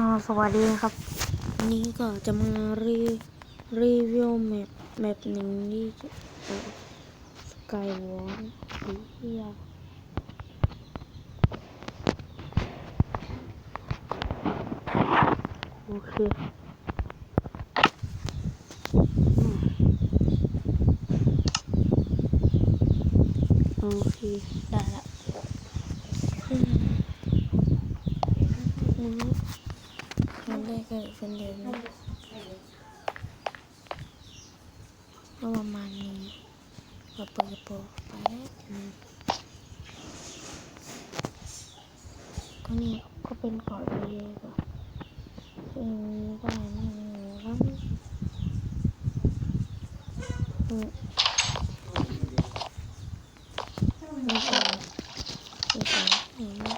อ่าสวัสดีครับวันนี้ก็จะมารีรีวิวแมปแมปหนึ่งที่สกายวอล์กหรือยาโอเคโอเค ได้ละอืมอืม ครั้งแร กก็คนเดียวก็ประมาณนี้ก็เปิดโปรไปก็นี่ก็เป็นเกาะเยอะก็ซึ่งได้นี่แล้วอืมนี่ก็นี่ก็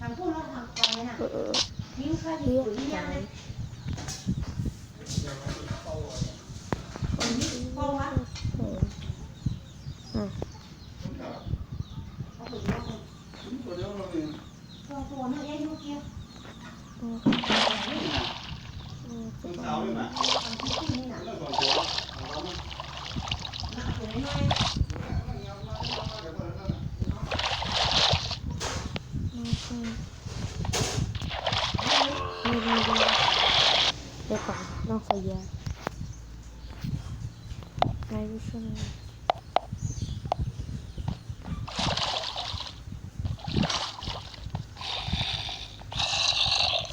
hàng phút nó hàng quay nè những cái gì của nhau này còn những câu á Hãy subscribe cho kênh Ghiền Mì Gõ Để không bỏ lỡ ừ ừ hấp dẫn ก่อนต้องใส่ยาไลฟ์วิชั่น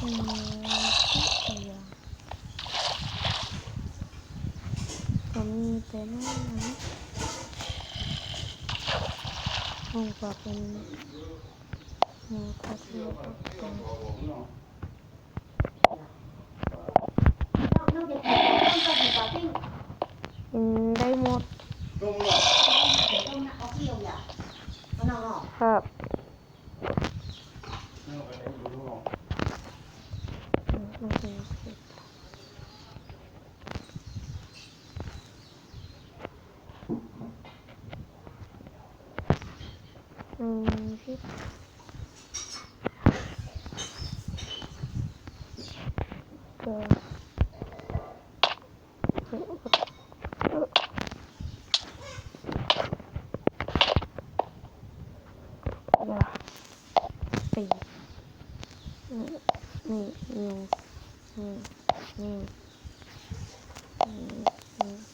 อืมใส่ยาก็มีแต่นั่นนะห้องก็ กินได้หมด Không rồi. เดี๋ยวต้องเ嗯嗯嗯嗯嗯嗯嗯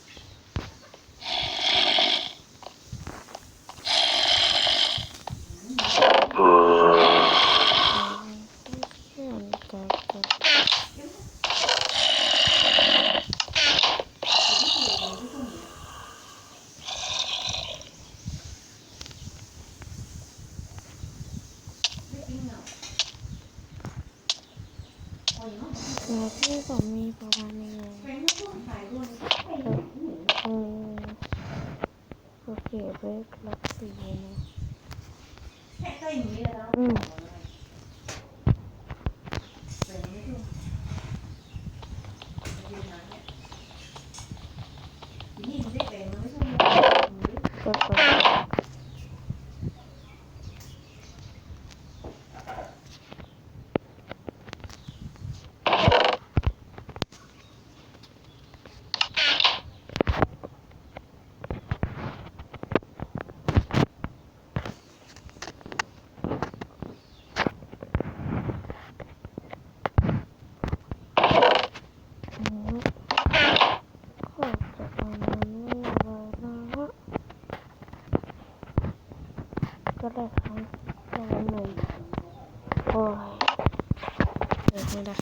แล้วที่ผมมีประมาณนี้เลยเป็นลูกขายด้วยอืมโอเคเบรกล็อกสีนะแค่ใกล้หนีแล้วอืม กของน้ำหนึ่งโอ้ยเปิดไม่ได้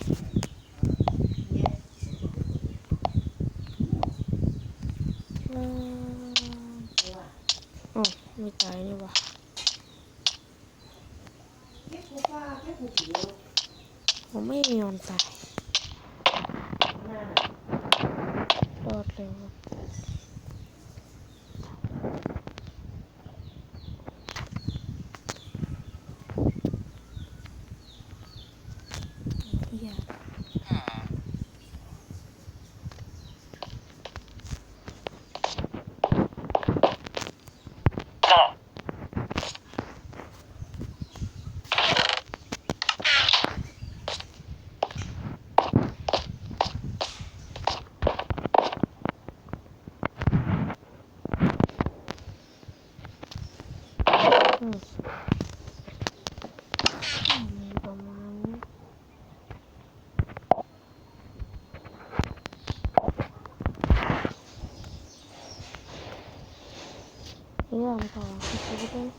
อ๋อไม่ตายนี่วะผมไม่ยอมตาย 一个人走了我直播